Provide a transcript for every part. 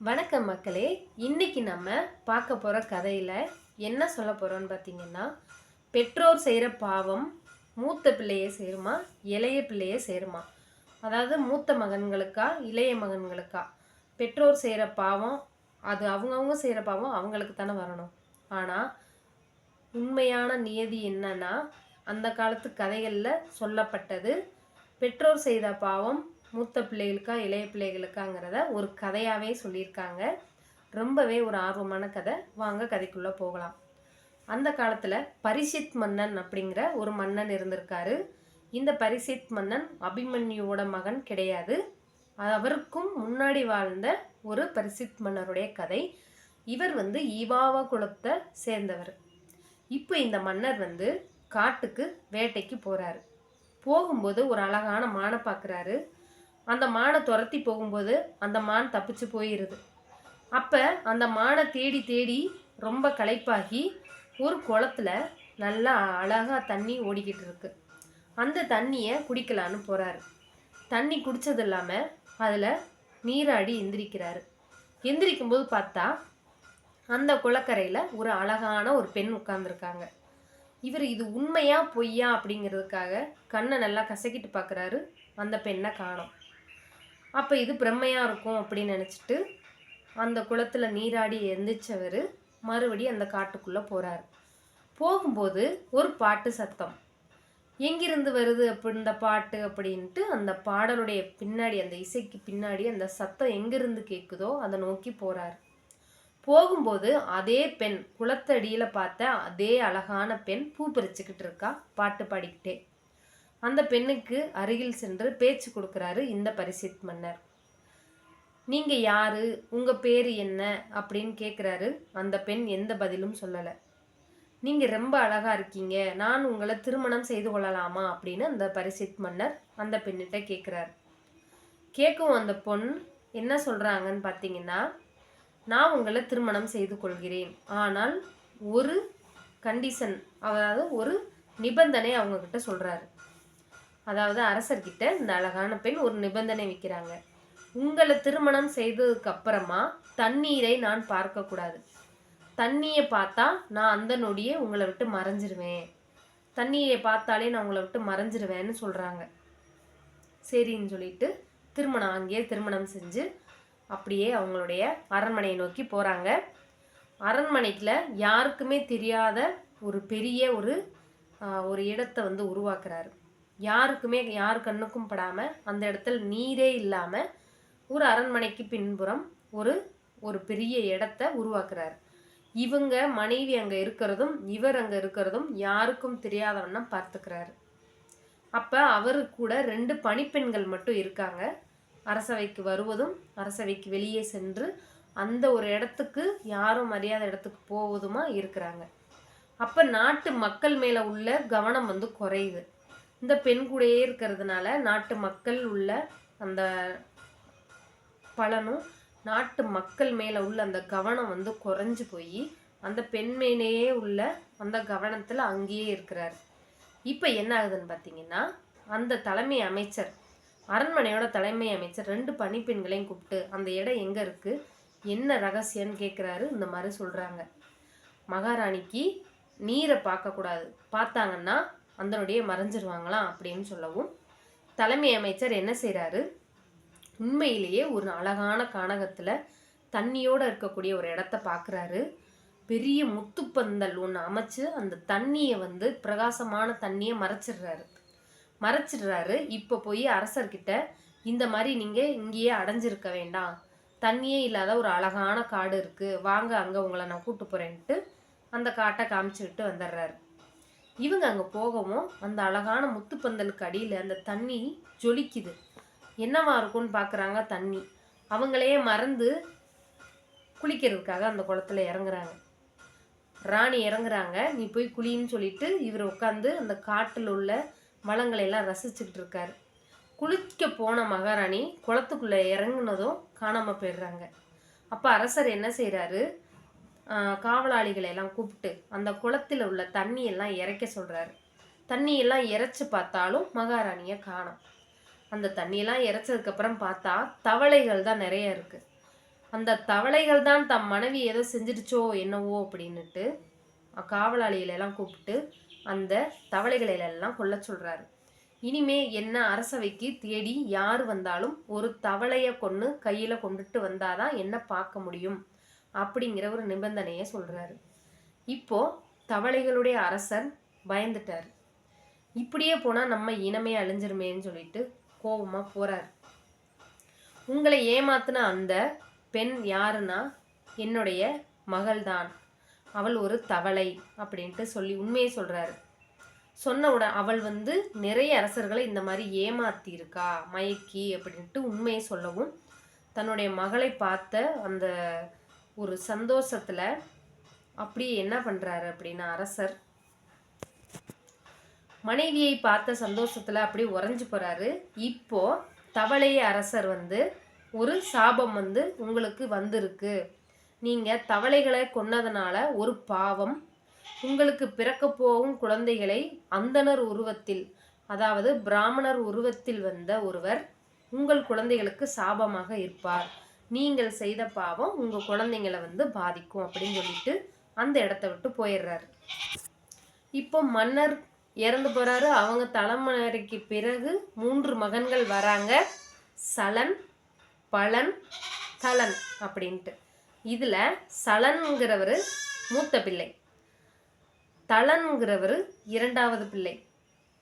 வணக்கம் மக்களே. இன்றைக்கி நம்ம பார்க்க போகிற கதையில் என்ன சொல்ல போகிறோன்னு பார்த்தீங்கன்னா பெற்றோர் செய்கிற பாவம் மூத்த பிள்ளையை சேருமா இளைய பிள்ளையை சேருமா? அதாவது மூத்த மகன்களுக்கா இளைய மகன்களுக்கா? பெற்றோர் செய்கிற பாவம் அது அவங்கவுங்க செய்கிற பாவம் அவங்களுக்கு தானே வரணும். ஆனால் உண்மையான நியதி என்னன்னா அந்த காலத்து கதைகளில் சொல்லப்பட்டது பெற்றோர் செய்த பாவம் மூத்த பிள்ளைகளுக்கா இளைய பிள்ளைகளுக்காங்கிறத ஒரு கதையாகவே சொல்லியிருக்காங்க. ரொம்பவே ஒரு ஆர்வமான கதை. வாங்க கதைக்குள்ளே போகலாம். அந்த காலத்தில் பரிசித் மன்னன் அப்படிங்கிற ஒரு மன்னன் இருந்திருக்காரு. இந்த பரிசித் மன்னன் அபிமன்யுவோட மகன் கிடையாது. அவருக்கும் முன்னாடி வாழ்ந்த ஒரு பரிசித் மன்னருடைய கதை. இவர் வந்து ஈவாவ குலத்தை சேர்ந்தவர். இப்போ இந்த மன்னர் வந்து காட்டுக்கு வேட்டைக்கு போகிறாரு போகும்போது ஒரு அழகான மானை பார்க்குறாரு அந்த மானை துரத்தி போகும்போது அந்த மான் தப்பிச்சு போயிடுது அப்போ அந்த மானை தேடி தேடி ரொம்ப களைப்பாகி ஒரு குளத்துல நல்லா அழகாக தண்ணி ஓடிக்கிட்டு இருக்கு. அந்த தண்ணியை குடிக்கலான்னு போகிறாரு தண்ணி குடித்தது இல்லாமல் அதில் நீராடி எந்திரிக்கிறாரு. எந்திரிக்கும்போது பார்த்தா அந்த குளக்கரையில் ஒரு அழகான ஒரு பெண் உட்கார்ந்துருக்காங்க. இவர் இது உண்மையா பொய்யா அப்படிங்கிறதுக்காக கண்ணை நல்லா கசக்கிட்டு பார்க்குறாரு அந்த பெண்ணை காணும். அப்போ இது பிரம்மையாக இருக்கும் அப்படின்னு நினச்சிட்டு அந்த குளத்தில் நீராடி எந்திரிச்சவர் மறுபடி அந்த காட்டுக்குள்ளே போகிறார் போகும்போது ஒரு பாட்டு சத்தம். எங்கிருந்து வருது அப்படி இந்த பாட்டு அப்படின்ட்டு அந்த பாடலுடைய பின்னாடி அந்த இசைக்கு பின்னாடி அந்த சத்தம் எங்கிருந்து கேட்குதோ அதை நோக்கி போகிறார் போகும்போது அதே பெண் குளத்தடியில் பார்த்த அதே அழகான பெண் பூ பறிச்சுக்கிட்டு இருக்கா பாட்டு பாடிக்கிட்டே. அந்த பெண்ணுக்கு அருகில் சென்று பேச்சு கொடுக்குறாரு இந்த பரிசித் மன்னர். நீங்கள் யாரு? உங்கள் பேர் என்ன? அப்படின்னு கேட்குறாரு அந்த பெண் எந்த பதிலும் சொல்லலை. நீங்கள் ரொம்ப அழகாக இருக்கீங்க. நான் உங்களை திருமணம் செய்து கொள்ளலாமா? அப்படின்னு அந்த பரிசித் மன்னர் அந்த பெண்ணிட்ட கேட்குறாரு கேட்கும் அந்த பொண் என்ன சொல்கிறாங்கன்னு பார்த்தீங்கன்னா நான் உங்களை திருமணம் செய்து கொள்கிறேன். ஆனால் ஒரு கண்டிஷன் அதாவது ஒரு நிபந்தனை அவங்கக்கிட்ட சொல்கிறாரு அதாவது அரசர்கிட்ட இந்த அழகான பெண் ஒரு நிபந்தனை வைக்கிறாங்க. உங்களை திருமணம் செய்ததுக்கு அப்புறமா தண்ணீரை நான் பார்க்கக்கூடாது தண்ணியை பார்த்தா நான் அந்த நொடியே உங்களை விட்டு மறைஞ்சிருவேன். தண்ணியை பார்த்தாலே நான் உங்களை விட்டு மறைஞ்சிருவேன்னு சொல்கிறாங்க சரின்னு சொல்லிட்டு திருமணம் அங்கேயே திருமணம் செஞ்சு அப்படியே அவங்களுடைய அரண்மனையை நோக்கி போகிறாங்க அரண்மனைக்குள்ள யாருக்குமே தெரியாத ஒரு பெரிய ஒரு ஒரு இடத்தை வந்து உருவாக்குறாரு. யாருக்குமே யார் கண்ணுக்கும் படாமல் அந்த இடத்துல நீரே இல்லாமல் ஒரு அரண்மனைக்கு பின்புறம் ஒரு ஒரு பெரிய இடத்த உருவாக்குறாரு. இவங்க மனைவி அங்கே இருக்கிறதும் இவர் அங்கே இருக்கிறதும் யாருக்கும் தெரியாத வண்ணம் பார்த்துக்கிறாரு. அப்போ அவரு கூட ரெண்டு பணிப்பெண்கள் மட்டும் இருக்காங்க. அரசவைக்கு வருவதும் அரசவைக்கு வெளியே சென்று அந்த ஒரு இடத்துக்கு யாரும் அறியாத இடத்துக்கு போவதுமா இருக்கிறாங்க. அப்போ நாட்டு மக்கள் மேலே உள்ள கவனம் வந்து குறையுது. இந்த பெண் கூடயே இருக்கிறதுனால நாட்டு மக்கள் உள்ள அந்த பலனும் நாட்டு மக்கள் மேலே உள்ள அந்த கவனம் வந்து குறைஞ்சு போய் அந்த பெண்மேலேயே உள்ள அந்த கவனத்தில் அங்கேயே இருக்கிறார். இப்போ என்ன ஆகுதுன்னு பார்த்தீங்கன்னா அந்த தலைமை அமைச்சர் அரண்மனையோட தலைமை அமைச்சர் ரெண்டு பணிப்பெண்களையும் கூப்பிட்டு அந்த இடம் எங்கே இருக்குது என்ன ரகசியம்னு கேட்குறாரு இந்த மாதிரி சொல்கிறாங்க மகாராணிக்கு நீரை பார்க்கக்கூடாது. பார்த்தாங்கன்னா அதனுடைய மறைஞ்சிருவாங்களாம் அப்படின்னு சொல்லவும் தலைமை அமைச்சர் என்ன செய்கிறாரு உண்மையிலேயே ஒரு அழகான கானகத்தில் தண்ணியோடு இருக்கக்கூடிய ஒரு இடத்த பார்க்குறாரு பெரிய முத்துப்பந்தல் ஒன்று அமைச்சு அந்த தண்ணியை வந்து பிரகாசமான தண்ணியை மறைச்சிடுறாரு. மறைச்சிடுறாரு. இப்போ போய் அரசர்கிட்ட இந்த மாதிரி நீங்கள் இங்கேயே அடைஞ்சிருக்க வேண்டாம். தண்ணியே இல்லாத ஒரு அழகான காடு இருக்குது வாங்க அங்கே உங்களை நான் கூட்டு போகிறேன்ட்டு அந்த காட்டை காமிச்சுக்கிட்டு வந்துடுறாரு. இவங்க அங்கே போகவும் அந்த அழகான முத்துப்பந்தலுக்கு அடியில் அந்த தண்ணி ஜொலிக்குது. என்னவா இருக்கும்னு பார்க்குறாங்க தண்ணி. அவங்களையே மறந்து குளிக்கிறதுக்காக அந்த குளத்துல இறங்குறாங்க. ராணி இறங்குறாங்க. நீ போய் குளின்னு சொல்லிட்டு இவர் உட்காந்து அந்த காட்டில் உள்ள வளங்களை எல்லாம் ரசிச்சுக்கிட்டு இருக்காரு. குளிக்க போன மகாராணி குளத்துக்குள்ளே இறங்குனதும் காணாமல் போயிடுறாங்க. அப்போ அரசர் என்ன செய்கிறாரு காவலாளிகளை எல்லாம் கூப்பிட்டு அந்த குளத்தில் உள்ள தண்ணியெல்லாம் இறைக்க சொல்கிறாரு தண்ணியெல்லாம் இறைச்சி பார்த்தாலும் மகாராணியை காணும். அந்த தண்ணியெல்லாம் இறைச்சதுக்கப்புறம் பார்த்தா தவளைகள் தான் நிறைய இருக்குது அந்த தவளைகள் தான் தம் மனைவி ஏதோ செஞ்சிடுச்சோ என்னவோ அப்படின்னுட்டு காவலாளிகளெல்லாம் கூப்பிட்டு அந்த தவளைகளெல்லாம் கொல்ல சொல்கிறாரு இனிமே என்ன அரசவைக்கு தேடி யார் வந்தாலும் ஒரு தவளையை கொண்டு கையில் கொண்டுட்டு வந்தாதான் என்ன பார்க்க முடியும்? அப்படிங்கிற ஒரு நிபந்தனையை சொல்கிறாரு இப்போ தவளைகளுடைய அரசர் பயந்துட்டார். இப்படியே போனால் நம்ம இனமே அழிஞ்சிருமேன்னு சொல்லிட்டு கோபமாக போகிறார் உங்களை ஏமாத்தின அந்த பெண் யாருன்னா என்னுடைய மகள்தான். அவள் ஒரு தவளை அப்படின்ட்டு சொல்லி உண்மையை சொல்கிறாரு சொன்ன உடனே அவள் வந்து நிறைய அரசர்களை இந்த மாதிரி ஏமாத்தி இருக்கா மயக்கி அப்படின்ட்டு உண்மையை சொல்லவும் தன்னுடைய மகளை பார்த்த அந்த ஒரு சந்தோஷத்தில் அப்படியே என்ன பண்ணுறாரு அப்படின்னா அரசர் மனைவியை பார்த்த சந்தோஷத்தில் அப்படியே உறைஞ்சு போகிறாரு இப்போது தவளை அரசர் வந்து ஒரு சாபம் வந்து உங்களுக்கு வந்திருக்கு. நீங்கள் தவளைகளை கொன்னதுனால ஒரு பாவம். உங்களுக்கு பிறக்க போகும் குழந்தைகளை அந்தனர் உருவத்தில் அதாவது பிராமணர் உருவத்தில் வந்த ஒருவர் உங்கள் குழந்தைகளுக்கு சாபமாக இருப்பார். நீங்கள் செய்த பாவம் உங்கள் குழந்தைங்களை வந்து பாதிக்கும் அப்படின்னு சொல்லிட்டு அந்த இடத்த விட்டு போயிடுறாரு. இப்போ மன்னர் இறந்து போகிறாரு அவங்க தலைமுறைக்கு பிறகு மூன்று மகன்கள் வராங்க. சலன் பலன் தலன் அப்படின்ட்டு. இதில் சலன்கிறவர் மூத்த பிள்ளை. தலன்கிறவர் இரண்டாவது பிள்ளை.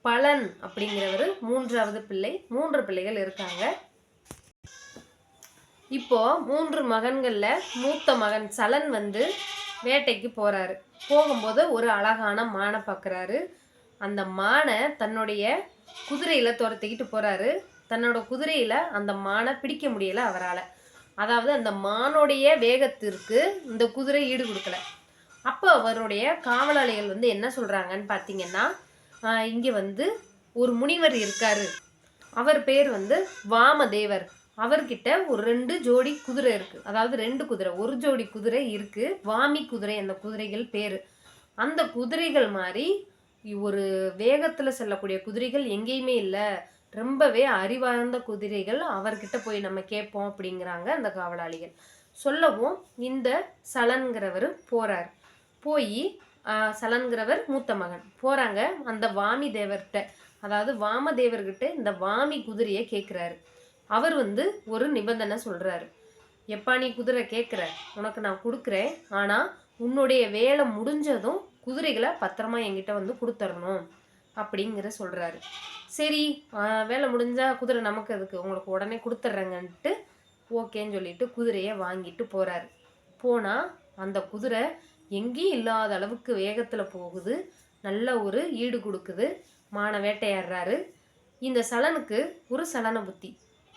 பலன் அப்படிங்கிறவர் மூன்றாவது பிள்ளை. மூன்று பிள்ளைகள் இருக்காங்க. இப்போது மூன்று மகன்களில் மூத்த மகன் சலன் வந்து வேட்டைக்கு போகிறாரு போகும்போது ஒரு அழகான மானை பார்க்குறாரு அந்த மானை தன்னுடைய குதிரையில் துரத்திக்கிட்டு போகிறாரு தன்னோட குதிரையில் அந்த மானை பிடிக்க முடியலை அவரால். அதாவது அந்த மானுடைய வேகத்திற்கு இந்த குதிரை ஈடு கொடுக்கல. அப்போ அவருடைய காவலாளிகள் வந்து என்ன சொல்கிறாங்கன்னு பார்த்தீங்கன்னா இங்கே வந்து ஒரு முனிவர் இருக்காரு. அவர் பேர் வந்து வாமதேவர். அவர்கிட்ட ஒரு ரெண்டு ஜோடி குதிரை இருக்கு. அதாவது ரெண்டு குதிரை. ஒரு ஜோடி குதிரை இருக்கு. வாமி குதிரை அந்த குதிரைகள் பேரு. அந்த குதிரைகள் மாதிரி ஒரு வேகத்துல செல்லக்கூடிய குதிரைகள் எங்கேயுமே இல்லை. ரொம்பவே அறிவார்ந்த குதிரைகள் அவர்கிட்ட போய் நம்ம கேட்போம் அப்படிங்கிறாங்க அந்த காவலாளிகள். சொல்லவும் இந்த சலன்கிறவர் போறார். போய் சலன்கிறவர் மூத்த மகன். போறாங்க அந்த வாமி தேவர்கிட்ட. அதாவது வாமதேவர்கிட்ட இந்த வாமி குதிரையை கேட்குறாரு அவர் வந்து ஒரு நிபந்தனை சொல்கிறாரு எப்பா நீ குதிரை கேட்குற உனக்கு நான் கொடுக்குறேன் ஆனால் உன்னுடைய வேலை முடிஞ்சதும் குதிரைகளை பத்திரமா என்கிட்ட வந்து கொடுத்துடணும் அப்படிங்கிற சொல்கிறாரு சரி வேலை முடிஞ்சால் குதிரை நமக்கு அதுக்கு உங்களுக்கு உடனே கொடுத்துட்றேங்கன்ட்டு ஓகேன்னு சொல்லிட்டு குதிரையை வாங்கிட்டு போகிறாரு போனால் அந்த குதிரை எங்கேயும் இல்லாத அளவுக்கு வேகத்தில் போகுது நல்ல ஒரு ஈடு கொடுக்குது மான வேட்டையாடுறாரு. இந்த சலனுக்கு ஒரு சலன புத்தி.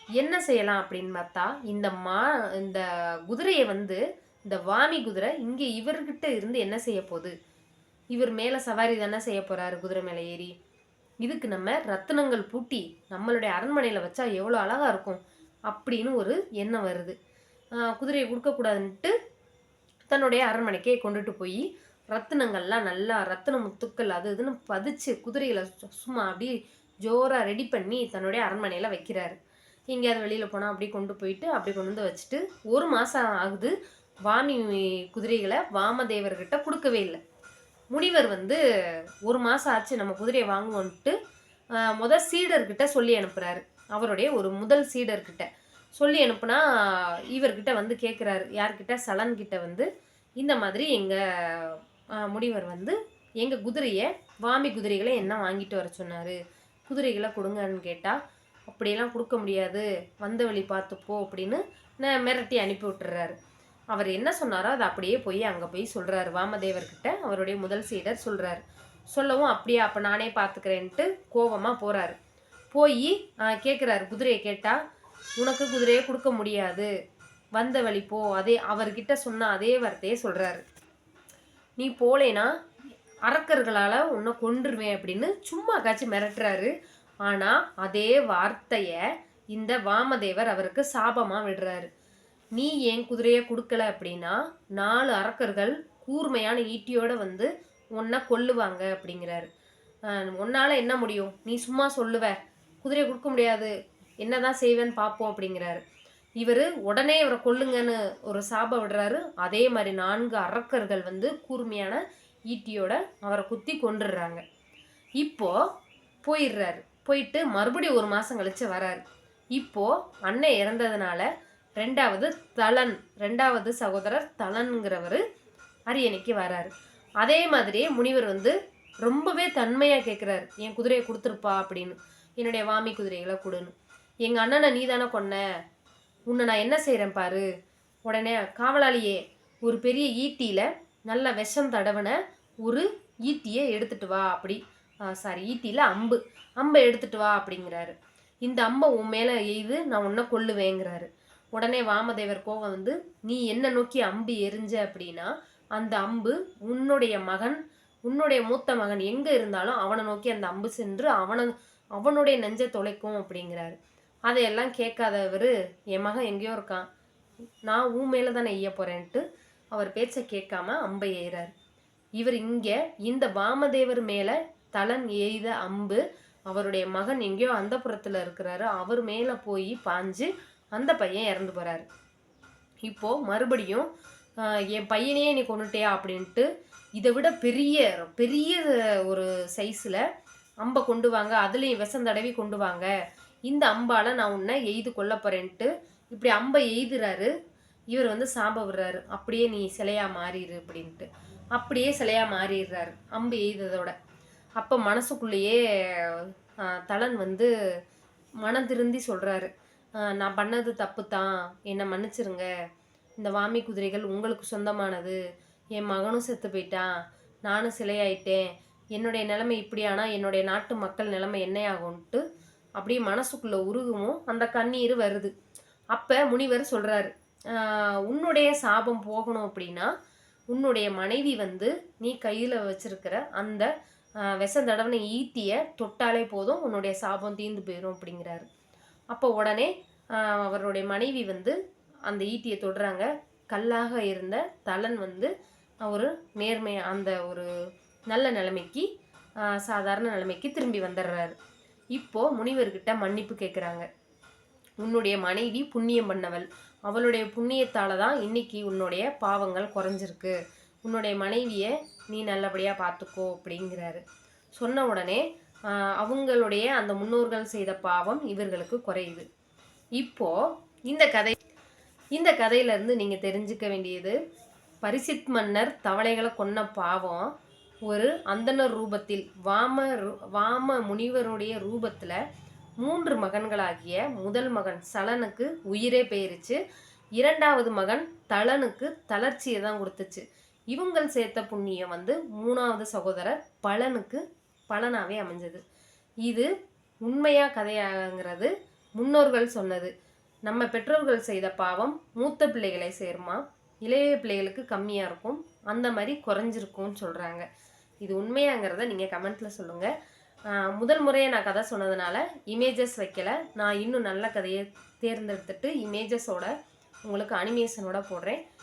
என்ன செய்யலாம் அப்படின்னு பார்த்தா இந்த மா இந்த குதிரையை வந்து இந்த வாமி குதிரை இங்கே இவர்கிட்ட இருந்து என்ன செய்ய போகுது? இவர் மேலே சவாரி தானே செய்ய போகிறாரு குதிரை மேலே ஏறி. இதுக்கு நம்ம ரத்தினங்கள் பூட்டி நம்மளுடைய அரண்மனையில் வச்சா எவ்வளோ அழகாக இருக்கும் அப்படின்னு ஒரு எண்ணம் வருது. குதிரையை கொடுக்கக்கூடாதுன்ட்டு தன்னுடைய அரண்மனைக்கே கொண்டுட்டு போய் ரத்தினங்கள்லாம் நல்லா ரத்தின முத்துக்கள் அது இதுன்னு பதிச்சு குதிரையில் சு- சும்மா அப்படியே ஜோராக ரெடி பண்ணி தன்னுடைய அரண்மனையில் வைக்கிறாரு. எங்கேயாவது வெளியில் போனால் அப்படியே கொண்டு போயிட்டு அப்படியே கொண்டு வந்து வச்சுட்டு ஒரு மாதம் ஆகுது வாமி குதிரைகளை வாமதேவர்கிட்ட கொடுக்கவே இல்லை. முனிவர் வந்து ஒரு மாதம் ஆச்சு நம்ம குதிரையை வாங்குவோன்ட்டு முதல் முத சீடர்கிட்ட சொல்லி அனுப்புகிறாரு அவருடைய ஒரு முதல் சீடர்கிட்ட சொல்லி அனுப்புனா இவர்கிட்ட வந்து கேட்குறாரு யார்கிட்ட? சலன்கிட்ட வந்து. இந்த மாதிரி எங்கள் முனிவர் வந்து எங்கள் குதிரையை வாமி குதிரைகளை என்ன வாங்கிட்டு வர சொன்னார்? குதிரைகளை கொடுங்கன்னு கேட்டால் அப்படியெல்லாம் கொடுக்க முடியாது. வந்த வழி பார்த்துப்போ அப்படின்னு மிரட்டி அனுப்பி விட்டுறாரு. அவர் என்ன சொன்னாரோ அதை அப்படியே போய் அங்கே போய் சொல்கிறாரு வாமதேவர்கிட்ட அவருடைய முதல் சீடர் சொல்கிறாரு சொல்லவும் அப்படியே அப்போ நானே பார்த்துக்கிறேன்ட்டு கோவமாக போகிறாரு போய் கேட்குறாரு குதிரையை கேட்டால் உனக்கு குதிரையை கொடுக்க முடியாது. வந்த வழி போ. அதே அவர்கிட்ட சொன்ன அதே வார்த்தையே சொல்கிறாரு நீ போலேனா அரக்கர்களால் உன்னை கொண்டுருவேன் அப்படின்னு சும்மா காய்ச்சி மிரட்டுறாரு. ஆனால் அதே வார்த்தையை இந்த வாமதேவர் அவருக்கு சாபமாக விடுறாரு. நீ ஏன் குதிரையை கொடுக்கல அப்படின்னா நாலு அரக்கர்கள் கூர்மையான ஈட்டியோடு வந்து உன்னை கொல்லுவாங்க அப்படிங்கிறாரு. உன்னால் என்ன முடியும்? நீ சும்மா சொல்லுவ. குதிரையை கொடுக்க முடியாது. என்ன தான் செய்வேன்னு பார்ப்போம் அப்படிங்கிறாரு. இவர் உடனே இவரை கொல்லுங்கன்னு ஒரு சாபம் விடுறாரு. அதே மாதிரி நான்கு அரக்கர்கள் வந்து கூர்மையான ஈட்டியோட அவரை குத்தி கொண்டுடுறாங்க இப்போ போயிடுறாரு. போயிட்டு மறுபடியும் ஒரு மாதம் கழித்து வராரு. இப்போது அண்ணன் இறந்ததுனால ரெண்டாவது தலன் ரெண்டாவது சகோதரர் தலன்கிறவர் அரியணைக்கு வராரு. அதே மாதிரியே முனிவர் வந்து ரொம்பவே தன்மையாக கேட்குறாரு என் குதிரையை கொடுத்துருப்பா அப்படின்னு. என்னுடைய வாமி குதிரைகளை கொடுன்னு. எங்கள் அண்ணனை நீ தானே கொன்ன. உன்னை நான் என்ன செய்கிறேன் பாரு. உடனே காவலாளியே ஒரு பெரிய ஈட்டியில் நல்ல விஷம் தடவின ஒரு ஈட்டியை எடுத்துட்டு வா அப்படி சாரி ஈட்டியில் அம்பு. அம்பை எடுத்துட்டு வா அப்படிங்கிறாரு. இந்த அம்பை உன் மேலே எய்து நான் உன்னை கொல்லுவேங்கிறாரு. உடனே வாமதேவர் கோவம் வந்து நீ என்ன நோக்கி அம்பு எரிஞ்ச அப்படின்னா அந்த அம்பு உன்னுடைய மகன் உன்னுடைய மூத்த மகன் எங்கே இருந்தாலும் அவனை நோக்கி அந்த அம்பு சென்று அவனை அவனுடைய நெஞ்சை தொலைக்கும் அப்படிங்கிறாரு. அதையெல்லாம் கேட்காதவர் என் மகன் எங்கேயோ இருக்கான். நான் உன் மேலே தானே எய்ய போகிறேன்ட்டு அவர் பேச்சை கேட்காம அம்பை எய்கிறார் இவர் இங்கே இந்த வாமதேவர் மேலே தலன் எய்த அம்பு அவருடைய மகன் எங்கேயோ அந்த இருக்கிறாரு. அவர் மேலே போய் பாஞ்சு அந்த பையன் இறந்து போகிறாரு இப்போது மறுபடியும் என் பையனையே நீ கொண்டுட்டியா அப்படின்ட்டு இதை விட பெரிய பெரிய ஒரு சைஸில் அம்பை கொண்டு வாங்க. அதுலேயும் விஷம் தடவி கொண்டு வாங்க. இந்த அம்பால் நான் உன்னை எய்து கொல்ல போகிறேன்ட்டு இப்படி அம்பை எய்துறாரு. இவர் வந்து சாம்ப விடுறாரு. அப்படியே நீ சிலையாக மாறிடு அப்படின்ட்டு. அப்படியே சிலையா மாறிடுறாரு அம்பு எய்ததோட. அப்போ மனசுக்குள்ளேயே தலன் வந்து மனம் திருந்தி சொல்கிறாரு நான் பண்ணது தப்பு தான் என்னை மன்னிச்சிருங்க. இந்த வாமி குதிரைகள் உங்களுக்கு சொந்தமானது. என் மகனும் செத்து போயிட்டான். நானும் சிலையாயிட்டேன். என்னுடைய நிலைமை இப்படியானா? என்னுடைய நாட்டு மக்கள் நிலைமை என்னையாகும்ன்ட்டு அப்படியே மனசுக்குள்ளே உருகுமோ அந்த கண்ணீர் வருது. அப்போ முனிவர் சொல்கிறாரு உன்னுடைய சாபம் போகணும் அப்படின்னா உன்னுடைய மனைவி வந்து நீ கையில் வச்சிருக்கிற அந்த விஷ தடவனை ஈத்தியை தொட்டாலே போதும் உன்னுடைய சாபம் தீர்ந்து போயிடும் அப்படிங்கிறாரு. அப்போ உடனே அவருடைய மனைவி வந்து அந்த ஈட்டியை தொடுறாங்க. கல்லாக இருந்த தலன் வந்து ஒரு நேர்மை அந்த ஒரு நல்ல நிலைமைக்கு சாதாரண நிலைமைக்கு திரும்பி வந்துடுறாரு. இப்போது முனிவர்கிட்ட மன்னிப்பு கேட்குறாங்க உன்னுடைய மனைவி புண்ணியம் பண்ணவள். அவளுடைய புண்ணியத்தால் தான் இன்னைக்கு உன்னுடைய பாவங்கள் குறைஞ்சிருக்கு. உன்னுடைய மனைவியை நீ நல்லபடியாக பார்த்துக்கோ அப்படிங்கிறாரு. சொன்ன உடனே அவங்களுடைய அந்த முன்னோர்கள் செய்த பாவம் இவர்களுக்கு குறையுது. இப்போ இந்த கதை இந்த கதையிலேருந்து நீங்கள் தெரிஞ்சுக்க வேண்டியது பரிசித் மன்னர் தவளைகளை கொன்ன பாவம் ஒரு அந்தனர் ரூபத்தில் வாம வாம முனிவருடைய ரூபத்தில் மூன்று மகன்களாகிய முதல் மகன் சலனுக்கு உயிரே போயிருச்சு இரண்டாவது மகன் தளனுக்கு தளர்ச்சியை தான் கொடுத்துச்சு. இவங்கள் சேர்த்த புண்ணியம் வந்து மூணாவது சகோதரர் பலனுக்கு பலனாகவே அமைஞ்சது. இது உண்மையா கதையாங்கிறது முன்னோர்கள் சொன்னது. நம்ம பெற்றோர்கள் செய்த பாவம் மூத்த பிள்ளைகளை சேருமா? இளைய பிள்ளைகளுக்கு கம்மியாக இருக்கும் அந்த மாதிரி குறைஞ்சிருக்கும்னு சொல்கிறாங்க இது உண்மையாங்கிறத நீங்கள் கமெண்ட்டில் சொல்லுங்கள் முதல் முறையாக நான் கதை சொன்னதுனால இமேஜஸ் வைக்கல. நான் இன்னும் நல்ல கதையை தேர்ந்தெடுத்துட்டு இமேஜஸோட உங்களுக்கு அனிமேஷனோட போடுறேன்.